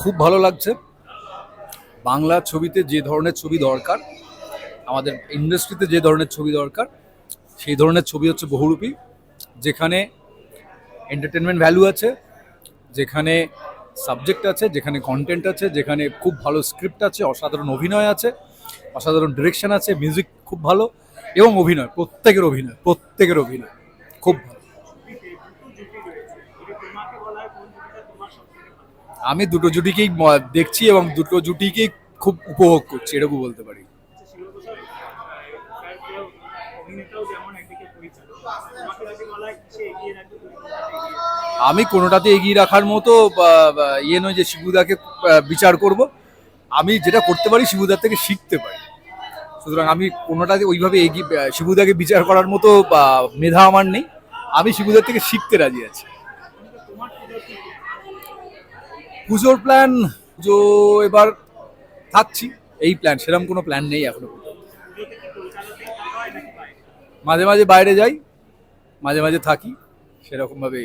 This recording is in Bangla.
খুব ভালো লাগছে। বাংলা ছবিতে যে ধরনের ছবি দরকার, আমাদের ইন্ডাস্ট্রিতে যে ধরনের ছবি দরকার, সেই ধরনের ছবি হচ্ছে বহুরূপী যেখানে এন্টারটেনমেন্ট ভ্যালু আছে, যেখানে সাবজেক্ট আছে, যেখানে কন্টেন্ট আছে, যেখানে খুব ভালো স্ক্রিপ্ট আছে, অসাধারণ অভিনয় আছে, অসাধারণ ডিরেকশন আছে মিউজিক খুব ভালো এবং অভিনয়, প্রত্যেকের অভিনয় প্রত্যেকের অভিনয়, খুব ভালো। আমি দুটো জুটিকেই দেখছি এবং দুটো জুটিকেই খুব উপভোগ করছি এরকম বলতে পারি। আচ্ছা? আমি কোনোটাতে এগিয়ে রাখার মতো ইয়ে নয় যে শিবুদাকে বিচার করব। আমি যেটা করতে পারি শিবুদার থেকে শিখতে পারি। সুতরাং আমি কোনোটাতে ওইভাবে এগিয়ে শিবুদাকে বিচার করার মতো মেধা আমার নেই। আমি শিবুদের থেকে শিখতে রাজি আছি। পুজোর প্ল্যান পুজো এবার থাকছি। এই প্ল্যান সেরকম কোনো প্ল্যান নেই এখনও মাঝে মাঝে বাইরে যাই, মাঝে মাঝে থাকি, সেরকমভাবে